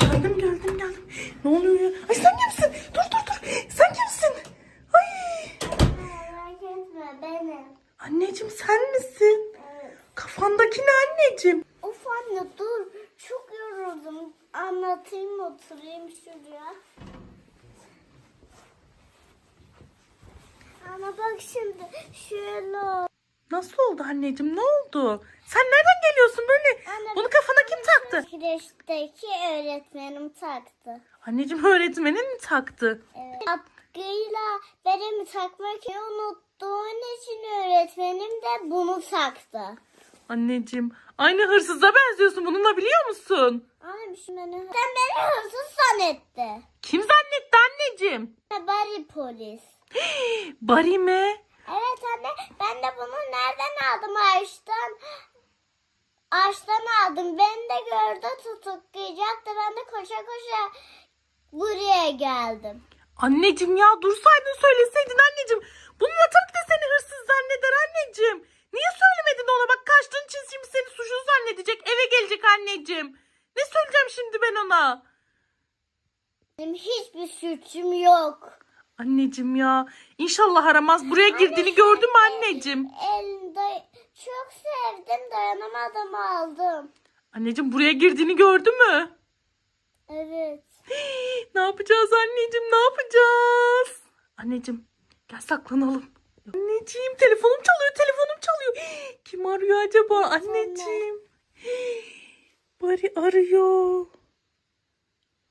Geldim geldim geldim. Ne oluyor ya? Ay sen kimsin? Dur dur dur. Sen kimsin? Ay. Merak etme benim. Anneciğim sen misin? Evet. Kafandaki ne anneciğim? Of anne dur. Çok yoruldum. Anlatayım oturayım şuraya. Ama bak şimdi şöyle oldu. Nasıl oldu anneciğim? Ne oldu? Sen nereden geliyorsun böyle? Anne, Bunu kafana kim taktı? Kreşteki öğretmenim taktı. Anneciğim öğretmenin mi taktı? Evet. Atkıyla beremi takmak unuttuğun için öğretmenim de bunu taktı. Anneciğim aynı hırsıza benziyorsun. Bununla biliyor musun? Şey beni... Sen beni hırsız zannetti. Kim zannetti anneciğim? Bari polis. Bari mi? Evet anne ben de bunu nereden aldım ağaçtan? Ağaçtan aldım. Beni de gördü tutuklayacaktı. Ben de koşa koşa buraya geldim. Anneciğim ya dursaydın söyleseydin anneciğim. Bununla tabii de seni hırsız zanneder anneciğim. Niye söylemedin ona? Bak kaçtığın için şimdi seni suçlu zannedecek. Eve gelecek anneciğim. Ne söyleyeceğim şimdi ben ona? Benim hiçbir suçum yok. Anneciğim ya inşallah aramaz. Buraya girdiğini gördün mü anneciğim? Elinde çok sevdim dayanamadım aldım. Anneciğim buraya girdiğini gördü mü? Evet. Ne yapacağız anneciğim ne yapacağız? Anneciğim gel saklanalım. Anneciğim telefonum çalıyor telefonum çalıyor. Kim arıyor acaba anneciğim? Bari arıyor.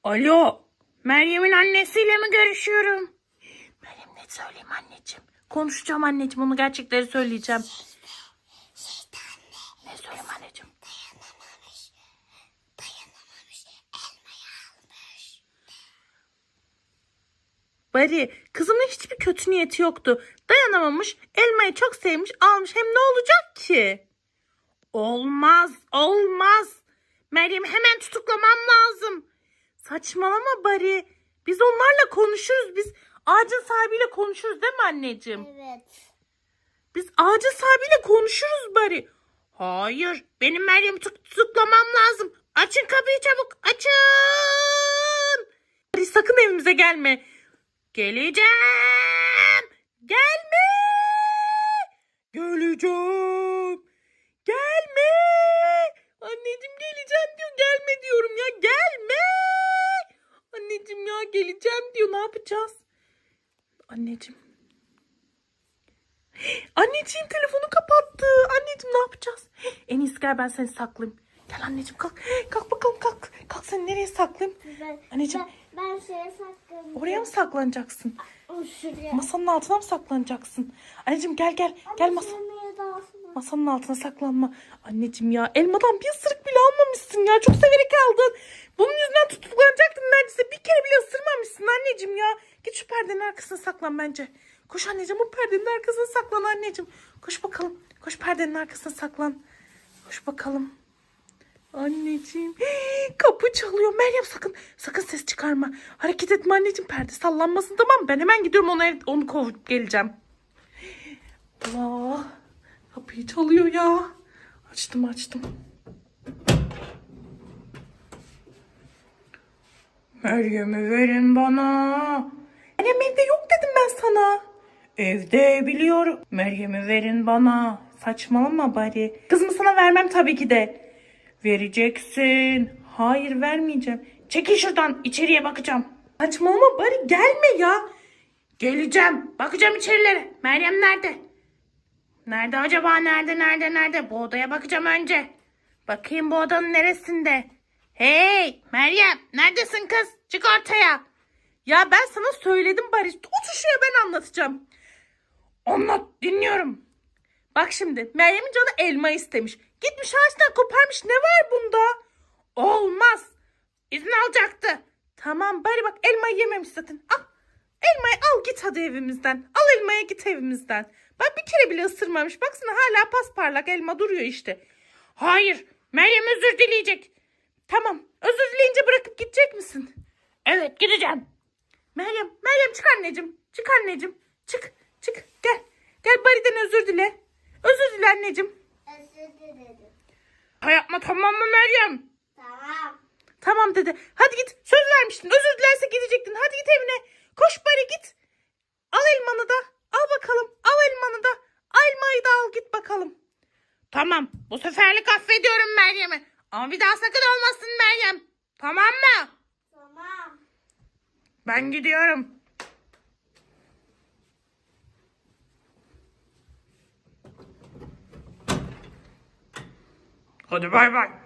Alo Meryem'in annesiyle mi görüşüyorum? Meryem söyleyeyim anneciğim? Konuşacağım anneciğim onu gerçekleri söyleyeceğim. Ne söyleyeyim anneciğim? Bari kızımın hiçbir kötü niyeti yoktu. Dayanamamış, elmayı çok sevmiş, almış. Hem ne olacak ki? Olmaz, olmaz. Meryem'i hemen tutuklamam lazım. Saçmalama Bari. Biz onlarla konuşuruz. Biz ağacın sahibiyle konuşuruz değil mi anneciğim? Evet. Biz ağacın sahibiyle konuşuruz Bari. Hayır, benim Meryem'i tut- tutuklamam lazım. Açın kapıyı çabuk, açın. Bari sakın evimize gelme. Geleceğim. Gelme. Geleceğim. Gelme. Anneciğim geleceğim diyor. Gelme diyorum ya. Gelme. Anneciğim ya geleceğim diyor. Ne yapacağız? Anneciğim. Anneciğim telefonu kapattı. Anneciğim ne yapacağız? En iyisi gel ben seni saklayayım. Gel anneciğim kalk. Kalk bakalım kalk. Kalk seni nereye saklayayım? Ben, Anneciğim. ben, ben şeye saklanacağım. Oraya mı saklanacaksın? O şuraya. Masanın altına mı saklanacaksın? Anneciğim gel gel. Gel masa masanın altına saklanma. Anneciğim ya elmadan bir ısırık bile almamışsın ya. Çok severek aldın. Bunun yüzünden tutuklanacaktın neredeyse. Bir kere bile ısırmamışsın anneciğim ya. Git şu perdenin arkasına saklan bence. Koş anneciğim bu perdenin arkasına saklan anneciğim. Koş bakalım. Koş perdenin arkasına saklan. Koş bakalım. Anneciğim. Kapı çalıyor. Meryem sakın sakın ses çıkarma. Hareket etme anneciğim. Perde sallanmasın tamam mı? Ben hemen gidiyorum ona onu kovup geleceğim. Allah. Kapıyı çalıyor ya. Açtım açtım. Meryem'i verin bana. Meryem evde yok dedim ben sana. Evde biliyorum. Meryem'i verin bana. Saçmalama bari. Kızımı sana vermem tabii ki de. Vereceksin. Hayır vermeyeceğim. Çekil şuradan içeriye bakacağım. Saçmalama bari gelme ya. Geleceğim. Bakacağım içerilere. Meryem nerede? Nerede acaba? Nerede? Nerede? Nerede? Bu odaya bakacağım önce. Bakayım bu odanın neresinde? Hey Meryem neredesin kız? Çık ortaya. Ya ben sana söyledim bari. Otur ben anlatacağım. Anlat dinliyorum. Bak şimdi Meryem'in canı elma istemiş. Gitmiş ağaçtan koparmış. Ne var bunda? Olmaz. İzin alacaktı. Tamam bari bak elmayı yememiş zaten. Al. Elmayı al git hadi evimizden. Al elmayı git evimizden. Bak bir kere bile ısırmamış. Baksana hala pasparlak elma duruyor işte. Hayır. Meryem özür dileyecek. Tamam. Özür dileyince bırakıp gidecek misin? Evet gideceğim. Meryem, Meryem çık anneciğim. Çık anneciğim. Çık, çık. Gel. Gel Bari'den özür dile. Özür dile anneciğim. Özür dilerim. Ha yapma tamam mı Meryem? Tamam. Tamam dedi. Hadi git. Söz vermiştin. Özür dilerse gidecektin. Hadi git evine. Koş Bari git. Al elmanı da. Al bakalım. Al elmanı da. Elmayı da al git bakalım. Tamam. Bu seferlik affediyorum Meryem'i. Ama bir daha sakın olmasın Meryem. Tamam mı? Tamam. Ben gidiyorum. Hadi bay bay.